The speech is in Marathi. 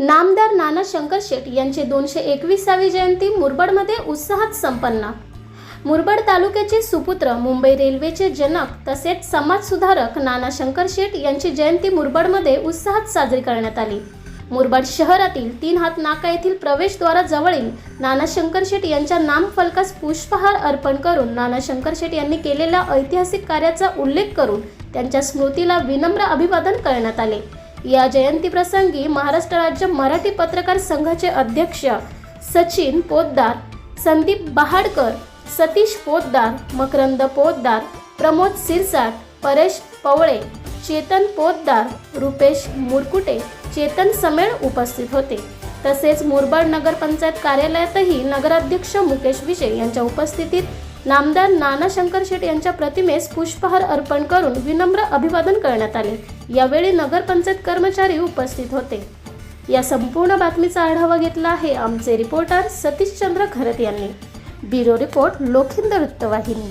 नामदार नाना शंकर शेट यांची दोनशे एकविसावी जयंती मुरबडमध्ये उत्साहात संपन्न. मुरबड तालुक्याचे सुपुत्र मुंबई रेल्वेचे जनक तसेच समाजसुधारक नाना शंकर शेट यांची जयंती मुरबडमध्ये उत्साहात साजरी करण्यात आली. मुरबाड शहरातील तीन हात नाका येथील प्रवेशद्वाराजवळील नाना शंकर शेट यांच्या नामफलकास पुष्पहार अर्पण करून नाना शंकर शेट यांनी केलेल्या ऐतिहासिक कार्याचा उल्लेख करून त्यांच्या स्मृतीला विनम्र अभिवादन करण्यात आले. या जयंतीप्रसंगी महाराष्ट्र राज्य मराठी पत्रकार संघाचे अध्यक्ष सचिन पोद्दार संदीप बहाडकर सतीश पोद्दार मकरंद पोद्दार प्रमोद सिरसाट परेश पवळे चेतन पोद्दार रुपेश मुरकुटे चेतन समेळ उपस्थित होते. तसेच मुरबाड नगरपंचायत कार्यालयातही नगराध्यक्ष मुकेश विजय यांच्या उपस्थितीत नामदार नाना शंकर शेट यांच्या प्रतिमेस पुष्पहार अर्पण करून विनम्र अभिवादन करण्यात आले. यावेळी नगरपंचायत कर्मचारी उपस्थित होते. या संपूर्ण बातमीचा आढावा घेतला आहे आमचे रिपोर्टर सतीशचंद्र खरत यांनी. ब्युरो रिपोर्ट लोखिंद वृत्तवाहिनी.